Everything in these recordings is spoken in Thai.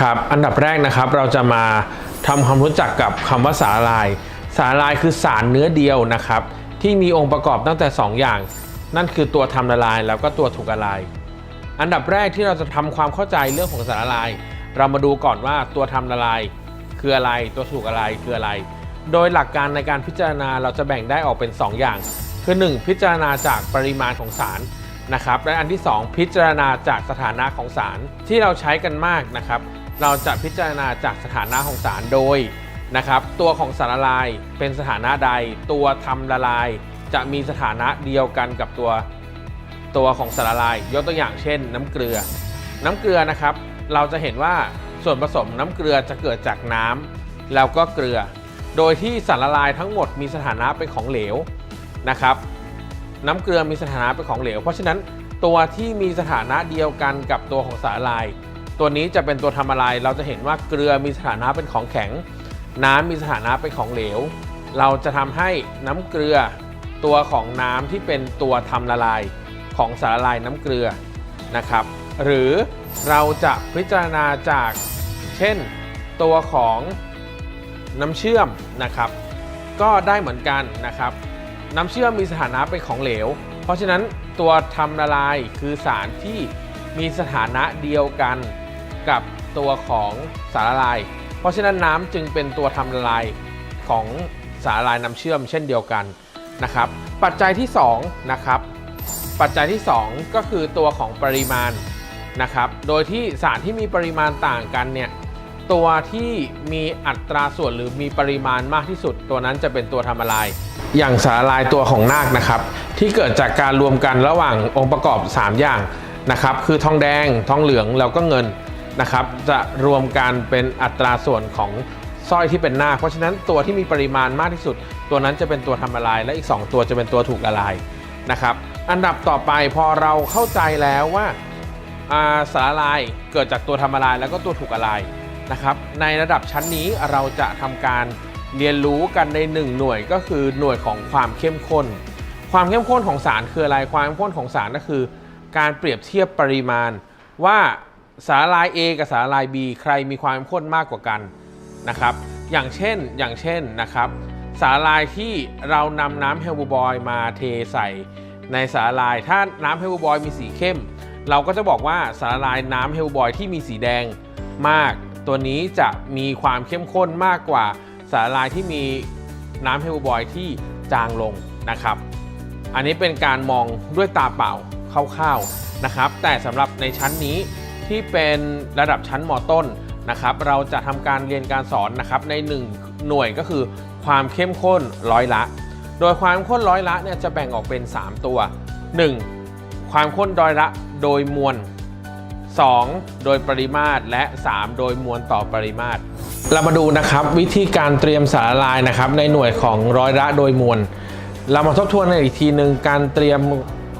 ครับอันดับแรกนะครับเราจะมาทำความรู้จักกับคำว่าสาลาย สาลายคือสารเนื้อเดียวนะครับ ที่มีองค์ประกอบตั้งแต่ 2 อย่าง นั่นคือตัวทำละลายแล้วก็ตัวถูกละลาย อันดับแรกที่เราจะทำความเข้าใจเรื่องของสารละลาย เรามาดูก่อนว่าตัวทำละลายคืออะไรตัวถูกละลายคืออะไร โดยหลักการในการพิจารณาเราจะแบ่งได้ออกเป็น 2 อย่าง คือ 1 พิจารณาจากปริมาณของสารนะครับและอันที่ 2 พิจารณาจากสถานะของสารที่เราใช้กันมากนะครับ เราจะพิจารณาจากสถานะของสารโดยนะครับ ตัวของสารละลายเป็นสถานะใด ตัวทำละลาย จะมีสถานะเดียวกันกับตัวตัวของสารละลาย ยกตัวอย่างเช่น น้ำเกลือ น้ำเกลือนะครับ เราจะเห็นว่าส่วนผสมน้ำเกลือจะเกิดจากน้ำแล้วก็เกลือ โดยที่สารละลายทั้งหมดมีสถานะเป็นของเหลวนะครับ น้ำเกลือมีสถานะเป็นของเหลว เพราะฉะนั้นตัวที่มีสถานะเดียวกันกับตัวของสารละลาย ตัวนี้จะเป็นตัวทำละลายเราจะเห็นว่าเกลือมีสถานะเป็นของแข็ง น้ำมีสถานะเป็นของเหลว เราจะทำให้น้ำเกลือตัวของน้ำที่เป็นตัวทำละลายของสารละลายน้ำเกลือนะครับ หรือเราจะพิจารณาจากเช่นตัวของน้ำเชื่อมนะครับ ก็ได้เหมือนกันนะครับ น้ำเชื่อมมีสถานะเป็นของเหลว เพราะฉะนั้นตัวทำละลายคือสารที่มีสถานะเดียวกัน กับตัวของสารละลาย เพราะฉะนั้นน้ำจึงเป็นตัวทำละลายของสารละลายน้ำเชื่อมเช่นเดียวกันนะครับ ปัจจัยที่2นะครับปัจจัยที่ 2 ก็คือตัวของปริมาณนะครับ โดยที่สารที่มีปริมาณต่างกันเนี่ยตัวที่มีอัตราส่วนหรือมีปริมาณมากที่สุด ตัวนั้นจะเป็นตัวทำละลาย อย่างสารละลายตัวของนาคนะครับ ที่เกิดจากการรวมกันระหว่างองค์ประกอบ 3 อย่างนะครับ คือทองแดง ทองเหลืองแล้วก็เงิน นะครับจะรวมกันเป็นอัตราส่วนของสร้อยที่เป็นหน้า เพราะฉะนั้นตัวที่มีปริมาณมากที่สุด ตัวนั้นจะเป็นตัวทำละลาย และอีก 2 ตัวจะเป็นตัวถูกละลายนะครับอันดับต่อไปพอเราเข้าใจแล้วว่าอ่าสารละลายเกิดจากตัวทำละลาย แล้วก็ตัวถูกละลายนะครับในระดับชั้นนี้เราจะทำการเรียนรู้กันใน 1 หน่วยก็คือหน่วยของความเข้มข้น ความเข้มข้นของสารคืออะไรความเข้มข้นของสารก็คือ การเปรียบเทียบปริมาณว่า สารละลาย A กับสารละลาย B ใครมีความเข้มข้นมากกว่ากันนะครับ อย่างเช่นอย่างเช่นนะครับ สารละลายที่เรานำน้ำเฮลบูบอยมาเทใส่ในสารละลายถ้าน้ำเฮลบูบอยมีสีเข้ม เราก็จะบอกว่าสารละลายน้ำเฮลบอยที่มีสีแดงมาก ตัวนี้จะมีความเข้มข้นมากกว่าสารละลายที่มีน้ำเฮลบอยที่จางลงนะครับ อันนี้เป็นการมองด้วยตาเปล่าคร่าวๆนะครับ แต่สำหรับในชั้นนี้ ที่เป็นระดับชั้นมต้นนะครับเราจะทำการเรียนการสอนนะครับใน 1 หน่วยก็คือความเข้มข้นร้อยละ โดยความเข้มข้นร้อยละเนี่ยจะแบ่งออกเป็น 3 ตัว 1. ความข้นร้อยละโดยมวล 2. โดยปริมาตรและ 3 โดยมวลต่อปริมาตร เรามาดูนะครับวิธีการเตรียมสารละลายนะครับในหน่วยของร้อยละโดยมวล เรามาทบทวนกันอีกทีหนึ่งการเตรียม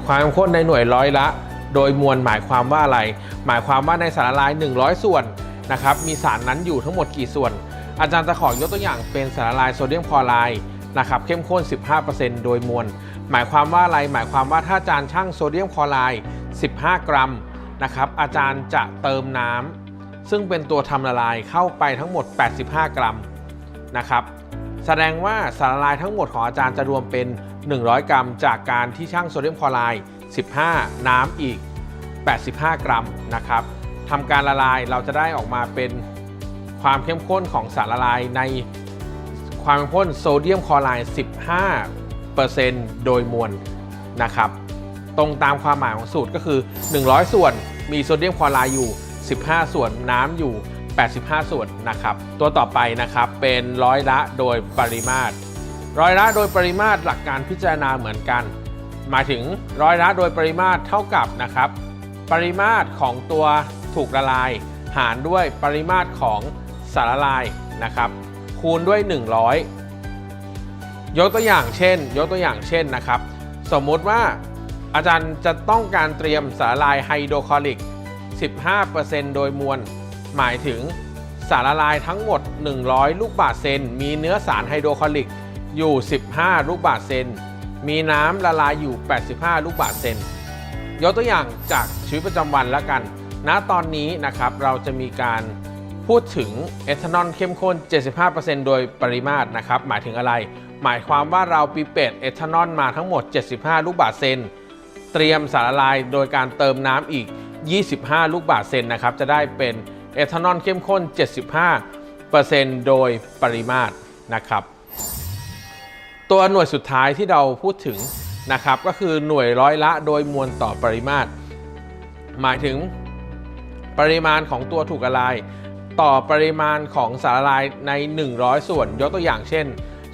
ความข้นในหน่วยร้อยละ โดยมวลหมายความว่าอะไร หมายความว่าในสารละลาย 100 ส่วนนะครับมีสารนั้นอยู่ทั้งหมดกี่ส่วน อาจารย์จะขอยกตัวอย่างเป็นสารละลายโซเดียมคลอไรด์นะครับเข้มข้น 15%โดยมวล หมายความว่าอะไร หมายความว่าถ้าอาจารย์ช่างโซเดียมคลอไรด์ 15 กรัมนะครับอาจารย์จะเติมน้ำซึ่งเป็นตัวทำละลายเข้าไปทั้งหมด 85 กรัมนะครับแสดงว่าสารละลายทั้งหมดของอาจารย์จะรวมเป็น 100 กรัม จากการที่ช่างโซเดียมคลอไรด์ 15 น้ำอีก 85 กรัมนะครับทำการละลายเราจะได้ออกมาเป็นความเข้มข้นของสารละลายในความเข้มข้นโซเดียมคลอไรด์ 15%โดยมวลนะครับ ตรงตามความหมายของสูตรก็คือ 100 ส่วนมีโซเดียมคลอไรด์อยู่ 15 ส่วนน้ำอยู่ 85 ส่วนนะครับ ตัวต่อไปนะครับเป็นร้อยละโดยปริมาตร ร้อยละโดยปริมาตรหลักการพิจารณาเหมือนกัน หมายถึงร้อยละโดยปริมาตรเท่ากับนะครับ ปริมาตรของตัวถูกละลาย หารด้วยปริมาตรของสารละลายนะครับ คูณด้วย 100 ยกตัวอย่างเช่น ยกตัวอย่างเช่นนะครับ สมมุติว่าอาจารย์จะต้องการเตรียมสารละลายไฮโดรคลอริก 15%โดยมวล หมายถึงสารละลายทั้งหมด 100 ลูกบาศก์เซน มีเนื้อสารไฮโดรคลอริกอยู่ 15 ลูกบาศก์เซน มีน้ำละลายอยู่ 85 ลูกบาศก์เซนยกตัวอย่างจากชีวิตประจำวันแล้วกัน ณ ตอนนี้นะครับเราจะมีการพูดถึงเอทานอลเข้มข้น 75%โดยปริมาตรนะครับ หมายถึงอะไร หมายความว่าเราปีเป็ดเอทานอลมาทั้งหมด 75 ลูกบาศก์เซนเตรียมสารละลายโดยการเติมน้ำอีก 25 ลูกบาศก์เซนนะครับ จะได้เป็นเอทานอลเข้มข้น 75%โดยปริมาตรนะครับ ตัวหน่วยสุดท้ายที่เราพูดถึงนะครับก็คือหน่วยร้อยละโดยมวลต่อปริมาตร หมายถึงปริมาณของตัวถูกละลาย ต่อปริมาณของสารละลายใน 100 ส่วน ยกตัวอย่างเช่น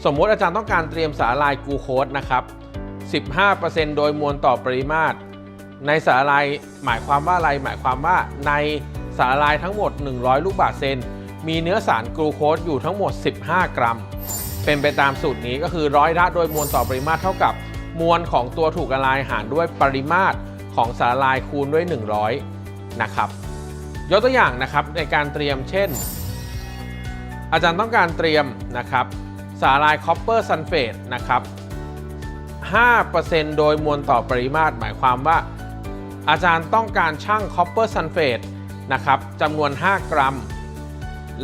สมมติอาจารย์ต้องการเตรียมสารละลายกูโคสนะครับ 15%โดยมวลต่อปริมาตร ในสารละลายหมายความว่าอะไรหมายความว่าในสารละลายทั้งหมด 100 ลูกบาศก์เซนมีเนื้อสารกลูโคสอยู่ทั้งหมด 15 กรัม เป็นไปตามสูตรนี้ก็คือร้อยละโดยมวลต่อปริมาตรเท่ากับมวลของตัวถูกละลายหารด้วยปริมาตรของสารละลายคูณด้วย 100 นะครับ ยกตัวอย่างนะครับในการเตรียมเช่น อาจารย์ต้องการเตรียมนะครับสารละลายคอปเปอร์ซัลเฟตนะครับ5%โดยมวลต่อปริมาตรหมายความว่า อาจารย์ต้องการช่างคอปเปอร์ซัลเฟตนะครับจำนวน 5 กรัม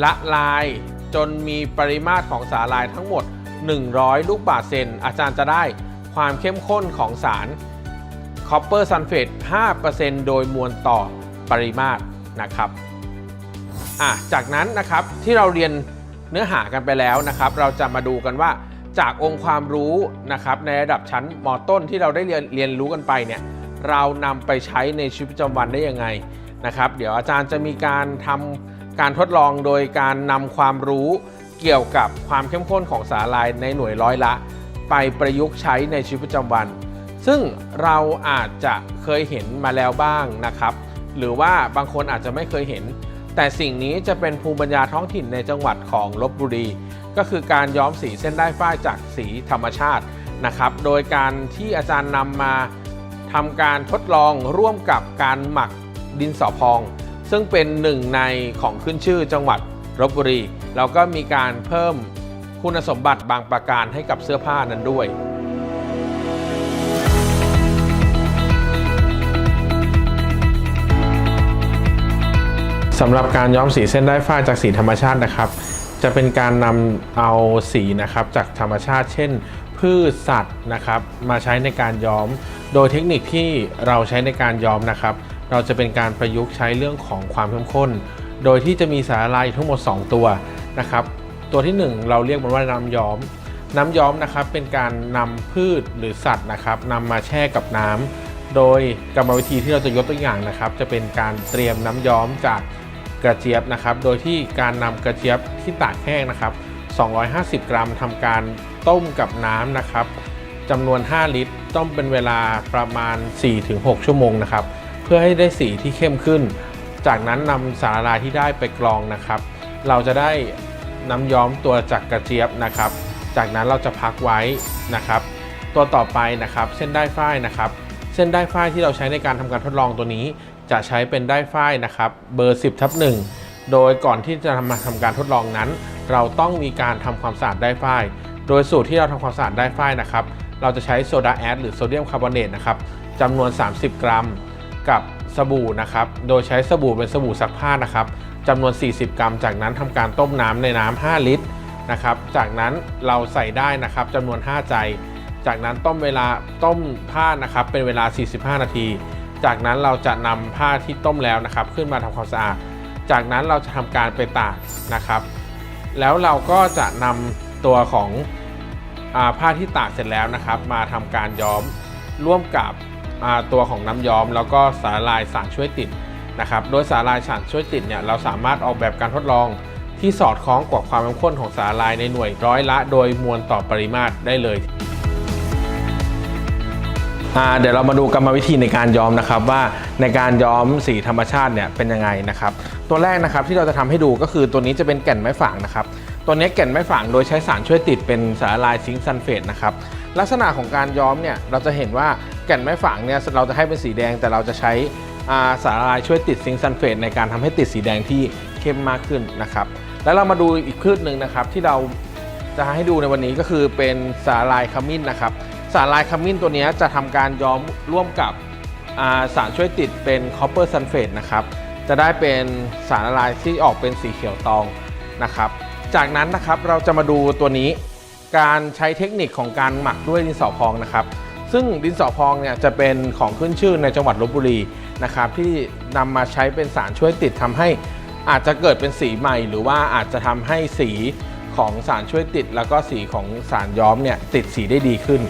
ละลาย จนมีปริมาตรของสารละลายทั้งหมด 100 ลูกบาศก์เซน อาจารย์จะได้ความเข้มข้นของสารคอปเปอร์ซัลเฟต 5%โดยมวลต่อปริมาตรนะครับอะจากนั้นนะครับที่เราเรียนเนื้อหากันไปแล้วนะครับ เราจะมาดูกันว่าจากองค์ความรู้นะครับในระดับชั้นมต้นที่เราได้เรียนเรียนรู้กันไปเนี่ยเรานำไปใช้ในชีวิตประจำวันได้ยังไงนะครับ เดี๋ยวอาจารย์จะมีการทำ การทดลองโดยการนำความรู้เกี่ยวกับความเข้มข้นของสารละลายในหน่วยร้อยละ ไปประยุกต์ใช้ในชีวิตประจำวัน ซึ่งเราอาจจะเคยเห็นมาแล้วบ้างนะครับ หรือว่าบางคนอาจจะไม่เคยเห็น แต่สิ่งนี้จะเป็นภูมิปัญญาท้องถิ่นในจังหวัดของลบบุรี ก็คือการย้อมสีเส้นได้ฝ้ายจากสีธรรมชาตินะครับ โดยการที่อาจารย์นำมาทำการทดลองร่วมกับการหมักดินสอพอง ซึ่งเป็นหนึ่งในของขึ้นชื่อจังหวัดลบบุรีแล้วก็มีการเพิ่มคุณสมบัติบางประการให้กับเสื้อผ้านั้นด้วยสำหรับการย้อมสีเส้นได้ฝ้ายจากสีธรรมชาตินะครับ จะเป็นการนำเอาสีนะครับจากธรรมชาติ เช่น พืชสัตว์นะครับ มาใช้ในการย้อม โดยเทคนิคที่เราใช้ในการย้อมนะครับ เราจะเป็นการประยุกต์ใช้เรื่องของความเข้มข้น โดยที่จะมีสารละลายทั้งหมด 2 ตัวนะครับ ตัวที่ 1 เราเรียกมันว่าน้ำย้อม น้ำย้อมนะครับเป็นการนำพืชหรือสัตว์นะครับนำมาแช่กับน้ำโดยกรรมวิธีที่เราจะยกตัวอย่างนะครับ จะเป็นการเตรียมน้ำย้อมจากกระเจี๊ยบนะครับ โดยที่การนำกระเจี๊ยบที่ตากแห้งนะครับ 250 กรัมทำการต้มกับน้ำนะครับจำนวน 5 ลิตร ต้มเป็นเวลาประมาณ 4-6 ชั่วโมงนะครับ เพื่อให้ได้สีที่เข้มขึ้น จากนั้นนำสารละลายที่ได้ไปกรองนะครับ เราจะได้น้ำย้อมตัวจากกระเจี๊ยบนะครับ จากนั้นเราจะพักไว้นะครับ ตัวต่อไปนะครับเส้นได้ฝ้ายนะครับ เส้นได้ฝ้ายที่เราใช้ในการทำการทดลองตัวนี้ จะใช้เป็นได้ฝ้ายนะครับ เบอร์ 10ทับ1โดยก่อนที่จะทำมาทำการทดลองนั้น เราต้องมีการทำความสะอาดได้ฝ้าย โดยสูตรที่เราทำความสะอาดได้ฝ้ายนะครับเราจะใช้โซดาแอดหรือโซเดียมคาร์บอเนตนะครับจำนวน 30 กรัม กับสบู่นะครับ โดยใช้สบู่เป็นสบู่ซักผ้านะครับจำนวน 40 กรัม จากนั้นทำการต้มน้ำในน้ำ5ลิตรนะครับ จากนั้นเราใส่ได้นะครับจำนวน 5 ใจ จากนั้นต้มเวลาต้มผ้านะครับเป็นเวลา 45 นาที จากนั้นเราจะนำผ้าที่ต้มแล้วนะครับ ขึ้นมาทำความสะอาด จากนั้นเราจะทำการไปตากนะครับ แล้วเราก็จะนำตัวของอผ้าที่ตากเสร็จแล้วนะครับ มาทำการย้อมร่วมกับ ตัวของน้ำย้อม แล้วก็สารลายสารช่วยติดนะครับโดยสารลายสารช่วยติดเนี่ยเราสามารถออกแบบการทดลองที่สอดคล้องกับความเข้มข้นของสารลายในหน่วยร้อยละ โดยมวลต่อปริมาตรได้เลยเดี๋ยวเรามาดูกรรมวิธีในการย้อมนะครับว่าในการย้อมสีธรรมชาติเนี่ยเป็นยังไงนะครับ ตัวแรกนะครับที่เราจะทำให้ดูก็คือตัวนี้จะเป็นแก่นไม้ฝางนะครับ ตัวนี้แก่นไม้ฝางโดยใช้สารช่วยติดเป็นสารละลายซิงค์ซัลเฟตนะครับลักษณะของการย้อมเนี่ยเราจะเห็นว่าแก่นไม้ฝางเนี่ยเราจะให้เป็นสีแดงแต่เราจะใช้สารละลายช่วยติดซิงค์ซัลเฟตในการทำให้ติดสีแดงที่เข้มมากขึ้นนะครับ แล้วเรามาดูอีกพืชหนึ่งนะครับ ที่เราจะให้ดูในวันนี้ก็คือเป็นสารละลายขมิ้นนะครับ สารละลายขมิ้นตัวนี้จะทำการย้อมร่วมกับาสารช่วยติดเป็นคอปเปอร์ซัลเฟตนะครับจะได้เป็นสารละลายที่ออกเป็นสีเขียวตองนะครับ จากนั้นนะครับเราจะมาดูตัวนี้การใช้เทคนิคของการหมักด้วยดินสอพองนะครับ ซึ่งดินสอพองเนี่ยจะเป็นของขึ้นชื่อในจังหวัดลบบุรีนะครับที่นำมาใช้เป็นสารช่วยติดทำให้อาจจะเกิดเป็นสีใหม่ หรือว่าอาจจะทำให้สีของสารช่วยติด แล้วก็สีของสารย้อมเนี่ยติดสีได้ดีขึ้น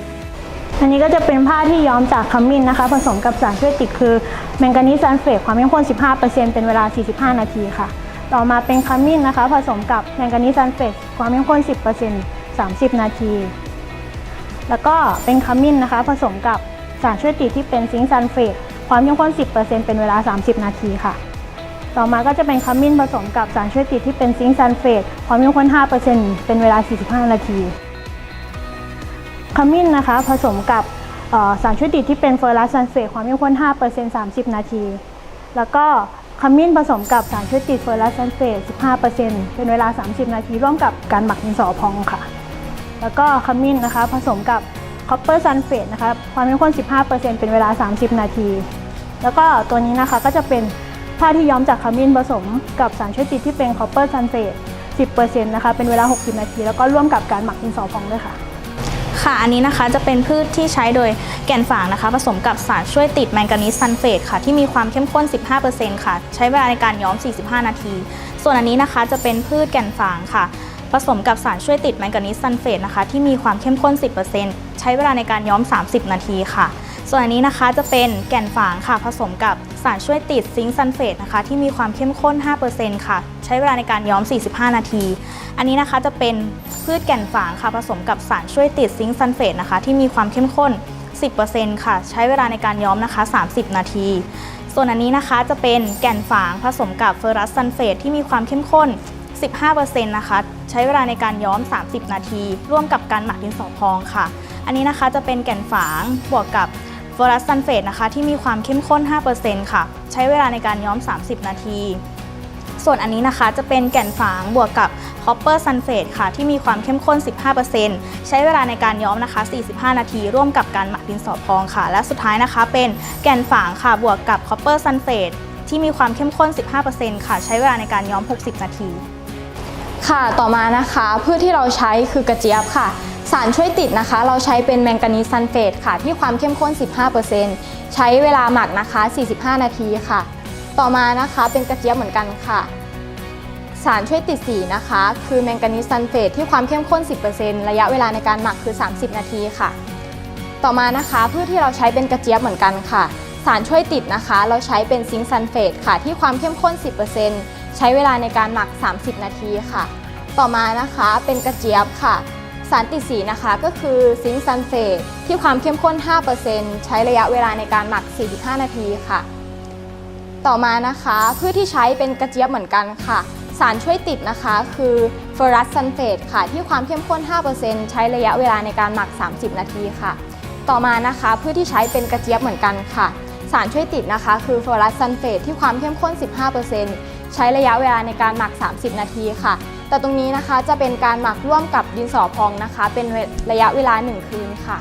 อันนี้ก็จะเป็นผ้าที่ย้อมจากขมิ้นนะคะ ผสมกับสารช่วยติดคือแมงกานีสซัลเฟตความเข้มข้น 15%เป็นเวลา 45 นาทีค่ะ ต่อมาเป็นขมิ้นนะคะ ผสมกับแมงกานีซัลเฟตความเข้มข้น 10% 30 นาที แล้วก็เป็นขมิ้นนะคะ ผสมกับสารช่วยติดที่เป็นซิงค์ซัลเฟตความเข้มข้น 10%เป็นเวลา 30 นาทีค่ะ ต่อมาก็จะเป็นขมิ้นผสมกับสารช่วยติดที่เป็นซิงค์ซัลเฟตความเข้มข้น 5%เป็นเวลา 45 นาที ขมิ้นนะคะผสมกับสารช่วยติดที่เป็นเฟอร์รัสซัลเฟตความเข้มข้น 5% 30 นาที แล้วก็ ขมิ้นผสมกับสารช่วยติดเฟอร์รัสซัลเฟต15%เป็นเวลา 30 นาทีร่วมกับการหมักดินสอพองค่ะ แล้วก็ขมิ้นนะคะผสมกับคอปเปอร์ซัลเฟตนะคะความเข้มข้น 15%เป็นเวลา 30 นาที แล้วก็ตัวนี้นะคะก็จะเป็นผ้าที่ย้อมจากขมิ้นผสมกับสารช่วยติดที่เป็นคอปเปอร์ซัลเฟต10%นะคะเป็นเวลา 60 นาที แล้วก็ร่วมกับการหมักดินสอพองด้วยค่ะ ค่ะ อันนี้นะคะจะเป็นพืชที่ใช้โดยแก่นฝางนะคะ ผสมกับสารช่วยติดแมงกานีสซัลเฟตค่ะ ที่มีความเข้มข้น 15%ค่ะ ใช้เวลาในการย้อม 45 นาที ส่วนอันนี้นะคะจะเป็นพืชแก่นฝางค่ะ ผสมกับสารช่วยติดแมงกานีสซัลเฟตนะคะ ที่มีความเข้มข้น 10%ใช้เวลาในการย้อม 30 นาทีค่ะ ส่วนอันนี้นะคะจะเป็นแก่นฝางค่ะ ผสมกับ สารช่วยติดซิงค์ซัลเฟตนะคะที่มีความเข้มข้น 5%ค่ะ ใช้เวลาในการย้อม 45 นาที อันนี้นะคะจะเป็นพืชแก่นฝางค่ะผสมกับสารช่วยติดซิงค์ซัลเฟตนะคะที่มีความเข้มข้น 10%ค่ะ ใช้เวลาในการย้อมนะคะ 30 นาที ส่วนอันนี้นะคะจะเป็นแก่นฝางผสมกับเฟอรัสซัลเฟตที่มีความเข้มข้น 15%นะคะใช้เวลาในการย้อม 30 นาที ร่วมกับการหมักดินสอพองค่ะ อันนี้นะคะจะเป็นแก่นฝางบวกกับ ฟอรัสซัลเฟตนะคะที่มีความเข้มข้น 5%ค่ะ ใช้เวลาในการย้อม 30 นาที ส่วนอันนี้นะคะจะเป็นแก่นฝางบวกกับคอปเปอร์ซัลเฟตค่ะ ที่มีความเข้มข้น 15%ใช้เวลาในการย้อมนะคะ 45 นาที ร่วมกับการหมักดินสอพองค่ะ และสุดท้ายนะคะเป็นแก่นฝางค่ะบวกกับคอปเปอร์ซัลเฟตที่มีความเข้มข้น 15%ค่ะ ใช้เวลาในการย้อม 60 นาที ค่ะต่อมานะคะพืชที่เราใช้คือกระเจี๊ยบค่ะ สารช่วยติดนะคะ เราใช้เป็นแมงกานีสซัลเฟตค่ะ ที่ความเข้มข้น 15%ใช้เวลาหมักนะคะ 45 นาทีค่ะ ต่อมานะคะเป็นกระเจี๊ยบเหมือนกันค่ะ สารช่วยติดสีนะคะ คือแมงกานีสซัลเฟตที่ความเข้มข้น 10%ระยะเวลาในการหมักคือ 30 นาทีค่ะ ต่อมานะคะพืชที่เราใช้เป็นกระเจี๊ยบเหมือนกันค่ะ สารช่วยติดนะคะ เราใช้เป็นซิงค์ซัลเฟตค่ะ ที่ความเข้มข้น 10% ใช้เวลาในการหมัก 30 นาทีค่ะ ต่อมานะคะเป็นกระเจี๊ยบค่ะ สารติดสีนะคะก็คือซิงค์ซัลเฟตที่ความเข้มข้น 5%ใช้ระยะเวลาในการหมัก 45 นาทีค่ะ ต่อมานะคะพืชที่ใช้เป็นกระเจี๊ยบเหมือนกันค่ะ สารช่วยติดนะคะคือเฟอร์รัสซัลเฟตค่ะ ที่ความเข้มข้น 5%ใช้ระยะเวลาในการหมัก 30 นาทีค่ะ ต่อมานะคะพืชที่ใช้เป็นกระเจี๊ยบเหมือนกันค่ะ สารช่วยติดนะคะคือเฟอร์รัสซัลเฟตที่ความเข้มข้น 15% ใช้ระยะเวลาในการหมัก 30 นาทีค่ะ แต่ตรงนี้นะคะจะเป็นการหมักร่วมกับดินสอพองนะคะ เป็นระยะเวลา 1 คืนค่ะ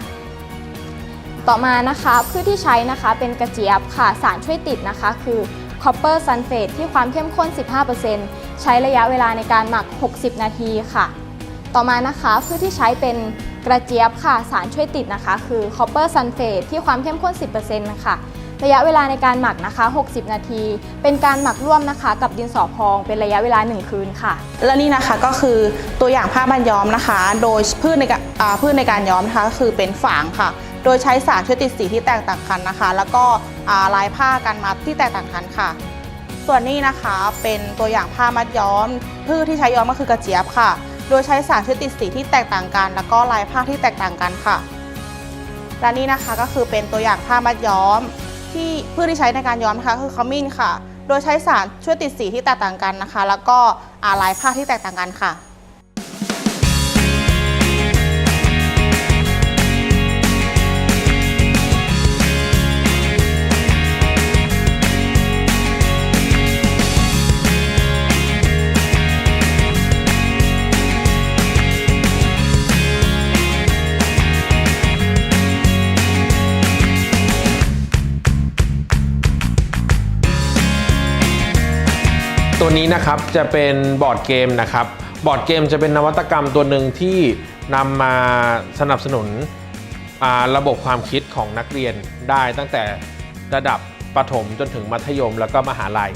ต่อมานะคะพืชที่ใช้นะคะเป็นกระเจี๊ยบค่ะ สารช่วยติดนะคะ คือคอปเปอร์ซัลเฟตที่ความเข้มข้น 15%ใช้ระยะเวลาในการหมัก 60 นาทีค่ะ ต่อมานะคะพืชที่ใช้เป็นกระเจี๊ยบค่ะ สารช่วยติดนะคะ คือคอปเปอร์ซัลเฟตที่ความเข้มข้น 10%นะคะ ระยะเวลาในการหมักนะคะ 60 นาที เป็นการหมักร่วมนะคะ กับดินสอพอง เป็นระยะเวลา 1 คืนค่ะ และนี่นะคะก็คือตัวอย่างผ้าบันย้อมนะคะ โดยพืชในการอ่าพืชในการย้อมนะคะก็คือเป็นฝางค่ะ โดยใช้สารช่วยติดสีที่แตกต่างกันนะคะ แล้วก็ลายผ้ากันมัดที่แตกต่างกันค่ะ ส่วนนี้นะคะเป็นตัวอย่างผ้ามัดย้อม พืชที่ใช้ย้อมก็คือกระเจี๊ยบค่ะ โดยใช้สารช่วยติดสีที่แตกต่างกัน แล้วก็ลายผ้าที่แตกต่างกันค่ะและนี่นะคะก็คือเป็นตัวอย่างผ้ามัดย้อม ที่พืชที่ใช้ในการย้อมนะคะคือขมิ้นค่ะ โดยใช้สารช่วยติดสีที่แตกต่างกันนะคะ แล้วก็อาลายผ้าที่แตกต่างกันค่ะ ตัวนี้นะครับจะเป็นบอร์ดเกมนะครับ บอร์ดเกมจะเป็นนวัตกรรมตัวหนึ่งที่นำมาสนับสนุนระบบความคิดของนักเรียนได้ตั้งแต่ระดับประถมจนถึงมัธยมแล้วก็มหาลัย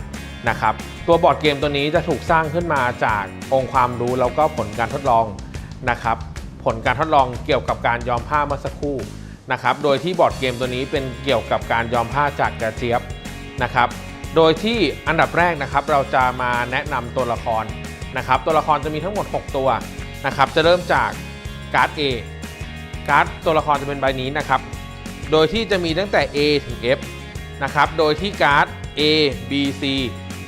นะครับ ตัวบอร์ดเกมตัวนี้จะถูกสร้างขึ้นมาจากองค์ความรู้แล้วก็ผลการทดลองนะครับ ผลการทดลองเกี่ยวกับการย้อมผ้าเมื่อสักครู่นะครับ โดยที่บอร์ดเกมตัวนี้เป็นเกี่ยวกับการย้อมผ้าจากกระเจี๊ยบนะครับ โดยที่อันดับแรกนะครับเราจะมาแนะนำตัวละครนะครับ ตัวละครจะมีทั้งหมด 6 ตัวนะครับ จะเริ่มจากการ์ด A การ์ดตัวละครจะเป็นใบนี้นะครับ โดยที่จะมีตั้งแต่ A ถึง F นะครับ โดยที่การ์ด A B C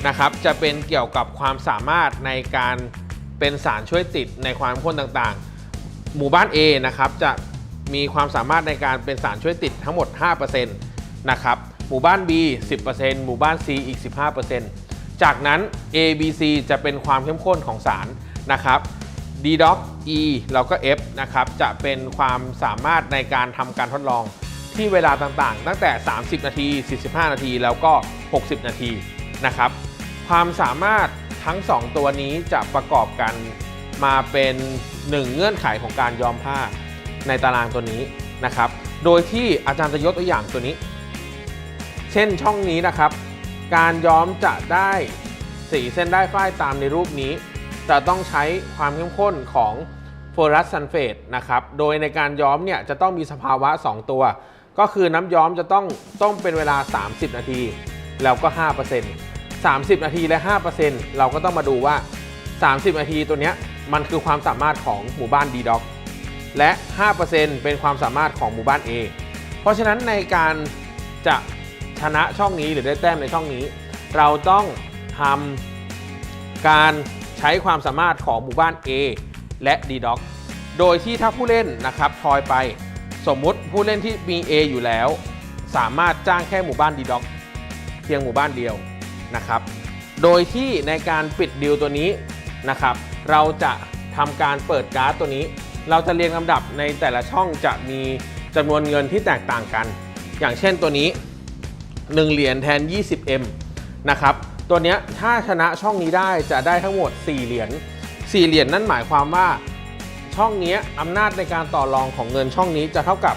นะครับ จะเป็นเกี่ยวกับความสามารถในการเป็นสารช่วยติดในความข้นต่างๆ หมู่บ้าน A นะครับ จะมีความสามารถในการเป็นสารช่วยติดทั้งหมด 5%นะครับ มู่บ้าน B 10%หมู่บ้าน C อีก 15%จากนั้น A B C จะเป็นความเข้มข้นของสารนะครับ D Doc E แล้วก็ F นะครับจะเป็นความสามารถในการทำการทดลองที่เวลาต่างๆ ตั้งแต่ 30 นาที 45 นาที แล้วก็ 60 นาทีนะครับ ความสามารถทั้ง 2 ตัวนี้จะประกอบกันมาเป็น 1 เงื่อนไขของการยอมผ้าในตารางตัวนี้นะครับ โดยที่อาจารย์จะยกตัวอย่างตัวนี้ เช่นช่องนี้นะครับ การย้อมจะได้สีเส้นได้ฝ้ายตามในรูปนี้ จะต้องใช้ความเข้มข้นของโฟรัสซัลเฟตนะครับ โดยในการย้อมเนี่ยจะต้องมีสภาวะ 2 ตัว ก็คือน้ำย้อมจะต้องต้องเป็นเวลา 30 นาที แล้วก็ 5% 30 นาทีและ 5%เราก็ต้องมาดูว่า 30 นาทีตัวเนี้ยมันคือความสามารถของหมู่บ้าน d d o c และ 5%เป็นความสามารถของหมู่บ้าน A เพราะฉะนั้นในการจะ ชนะช่องนี้หรือได้แต้มในช่องนี้ เราต้องทำการใช้ความสามารถของหมู่บ้าน A และ d d o c โดยที่ถ้าผู้เล่นนะครับทอยไปสมมุติผู้เล่นที่มี A อยู่แล้ว สามารถจ้างแค่หมู่บ้าน d d o c เพียงหมู่บ้านเดียวนะครับ โดยที่ในการปิดดีลตัวนี้นะครับ เราจะทำการเปิดการ์ดตัวนี้ เราจะเรียงลำดับในแต่ละช่องจะมีจำนวนเงินที่แตกต่างกัน อย่างเช่นตัวนี้ 1 เหรียญแทน 20M นะครับ ตัวเนี้ยถ้าชนะช่องนี้ได้จะได้ทั้งหมด 4 เหรียญ 4 เหรียญนั่นหมายความว่าช่องนี้อำนาจในการต่อรองของเงินช่องนี้จะเท่ากับ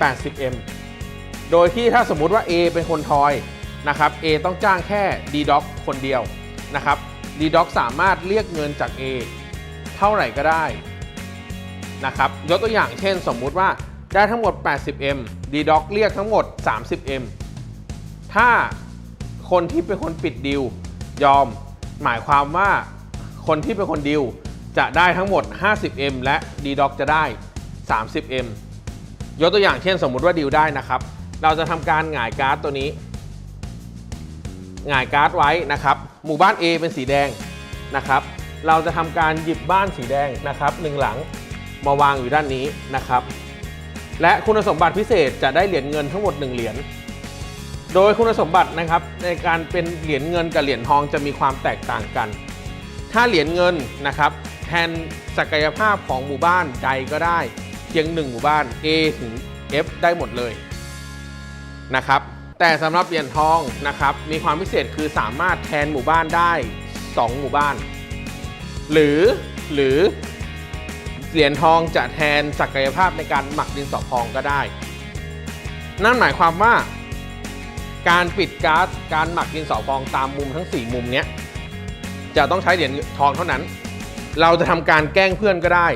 80M โดยที่ถ้าสมมุติว่า A เป็นคนทอยนะครับ A ต้องจ้างแค่ D Doc คนเดียวนะครับ D Doc สามารถเรียกเงินจาก A เท่าไหร่ก็ได้นะครับ ยกตัวอย่างเช่นสมมุติว่าได้ทั้งหมด 80M D Doc เรียกทั้งหมด 30M ถ้าคนที่เป็นคนปิดดิวยอม หมายความว่าคนที่เป็นคนดิวจะได้ทั้งหมด 50M และ D Doc จะได้ 30M ยกตัวอย่างเช่นสมมุติว่าดิวได้นะครับ เราจะทำการหงายการ์ดตัวนี้หงายการ์ดไว้นะครับ หมู่บ้าน A เป็นสีแดงนะครับ เราจะทำการหยิบบ้านสีแดงนะครับหนึ่งหลังมาวางอยู่ด้านนี้นะครับ และคุณสมบัติพิเศษจะได้เหรียญเงินทั้งหมด 1 เหรียญ โดยคุณสมบัตินะครับในการเป็นเหรียญเงินกับเหรียญทองจะมีความแตกต่างกัน ถ้าเหรียญเงินนะครับแทนศักยภาพของหมู่บ้านใดก็ได้เพียง 1 หมู่บ้าน A ถึง F ได้หมดเลยนะครับแต่สำหรับเหรียญทองนะครับมีความพิเศษคือสามารถแทนหมู่บ้านได้ 2 หมู่บ้าน หรือหรือเหรียญทองจะแทนศักยภาพในการหมักดินสอพองก็ได้ นั่นหมายความว่า การปิดก๊าซการหมักดินสอพองตามมุมทั้ง 4 มุมเนี้ยจะต้องใช้เหรียญทองเท่านั้น เราจะทำการแกล้งเพื่อนก็ได้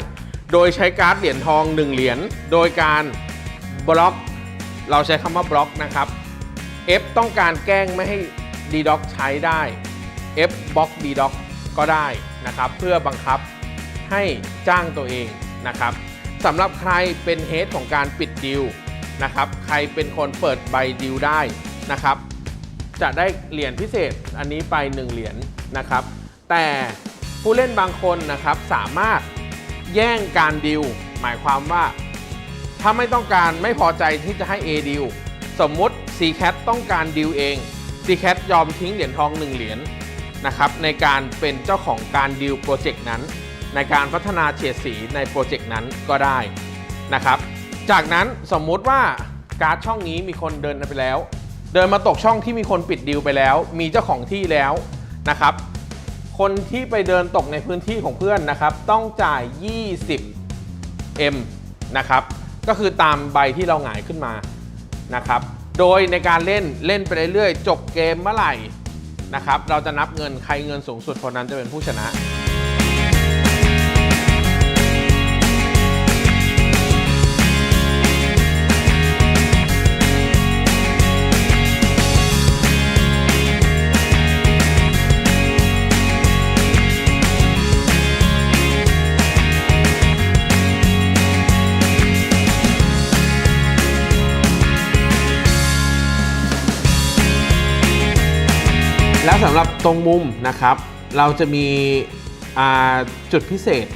โดยใช้การ์ดเหรียญทอง 1 เหรียญโดยการบล็อก เราใช้คำว่าบล็อกนะครับ F ต้องการแกล้งไม่ให้ d d o c ใช้ได้ F บล็อก d d o c ก็ได้นะครับ เพื่อบังคับให้จ้างตัวเองนะครับสำหรับใครเป็นเฮดของการปิดดิวนะครับ ใครเป็นคนเปิดใบดิวได้ นะครับ จะได้เหรียญพิเศษอันนี้ไป 1 เหรียญนะครับ แต่ผู้เล่นบางคนนะครับสามารถแย่งการดิว หมายความว่าถ้าไม่ต้องการไม่พอใจที่จะให้ A ดิวสมมติ CCAT ต้องการดิวเอง CCAT ยอมทิ้งเหรียญทอง 1 เหรียญนะครับในการเป็นเจ้าของการดิวโปรเจกต์นั้น ในการพัฒนาเฉดสีในโปรเจกต์นั้นก็ได้นะครับ จากนั้นสมมุติว่าการ์ดช่องนี้มีคนเดินไปแล้ว เดินมาตกช่องที่มีคนปิดดิวไปแล้ว มีเจ้าของที่แล้วนะครับ คนที่ไปเดินตกในพื้นที่ของเพื่อนนะครับ ต้องจ่าย 20 M นะครับ ก็คือตามใบที่เราหงายขึ้นมานะครับ โดยในการเล่นเล่นไปเรื่อยๆจบเกมเมื่อไหร่นะครับ เราจะนับเงินใครเงินสูงสุดคนนั้นจะเป็นผู้ชนะ แล้วสำหรับตรงมุมนะครับ เราจะมีจุดพิเศษ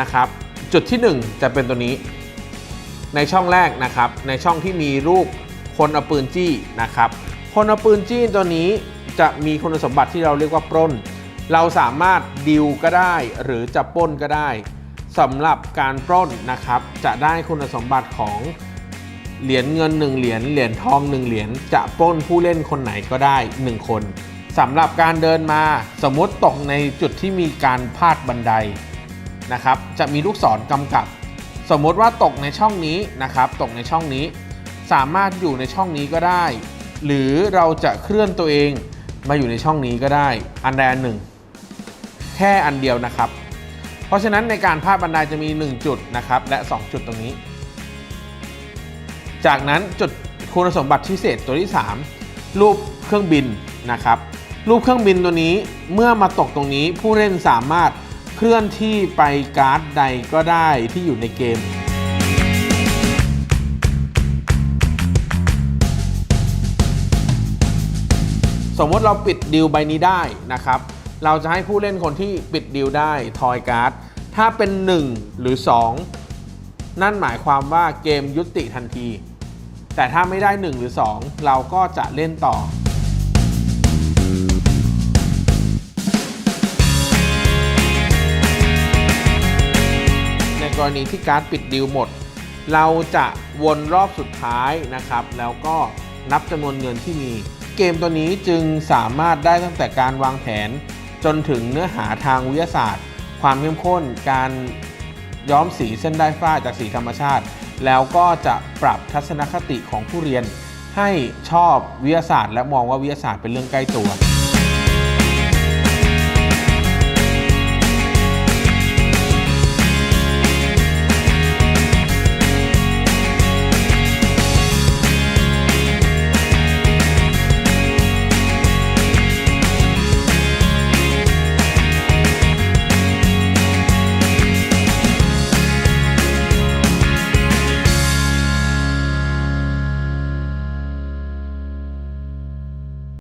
นะครับ จุดที่ 1 จะเป็นตัวนี้ ในช่องแรกนะครับ ในช่องที่มีรูปคนเอาปืนจี้นะครับ คนเอาปืนจี้ตัวนี้จะมีคุณสมบัติที่เราเรียกว่าปล้น เราสามารถดิวก็ได้หรือจะปล้นก็ได้สำหรับการปล้นนะครับ จะได้คุณสมบัติของเหรียญเงิน 1 เหรียญเหรียญทอง 1 เหรียญจะปล้นผู้เล่นคนไหนก็ได้ 1 คน สำหรับการเดินมาสมมติตกในจุดที่มีการพาดบันไดนะครับ จะมีลูกศรกำกับ สมมติว่าตกในช่องนี้นะครับ ตกในช่องนี้ สามารถอยู่ในช่องนี้ก็ได้ หรือเราจะเคลื่อนตัวเองมาอยู่ในช่องนี้ก็ได้ อันใดอันหนึ่ง แค่อันเดียวนะครับ เพราะฉะนั้นในการพาดบันไดจะมี 1 จุดนะครับ และ 2 จุดตรงนี้ จากนั้นจุดคุณสมบัติพิเศษตัวที่ 3 รูปเครื่องบินนะครับ รูปเครื่องบินตัวนี้เมื่อมาตกตรงนี้ผู้เล่นสามารถเคลื่อนที่ไปการ์ดใดก็ได้ที่อยู่ในเกม สมมติเราปิดดิวใบนี้ได้นะครับ เราจะให้ผู้เล่นคนที่ปิดดิวได้ทอยการ์ด ถ้าเป็น 1 หรือ 2 นั่นหมายความว่าเกมยุติทันที แต่ถ้าไม่ได้ 1 หรือ 2 เราก็จะเล่นต่อ กรณีที่การ์ดปิดดิวหมด เราจะวนรอบสุดท้ายนะครับ แล้วก็นับจำนวนเงินที่มี เกมตัวนี้จึงสามารถได้ตั้งแต่การวางแผน จนถึงเนื้อหาทางวิทยาศาสตร์ ความเข้มข้นการย้อมสีเส้นได้ฝ้าจากสีธรรมชาติ แล้วก็จะปรับทัศนคติของผู้เรียน ให้ชอบวิทยาศาสตร์ และมองว่าวิทยาศาสตร์เป็นเรื่องใกล้ตัว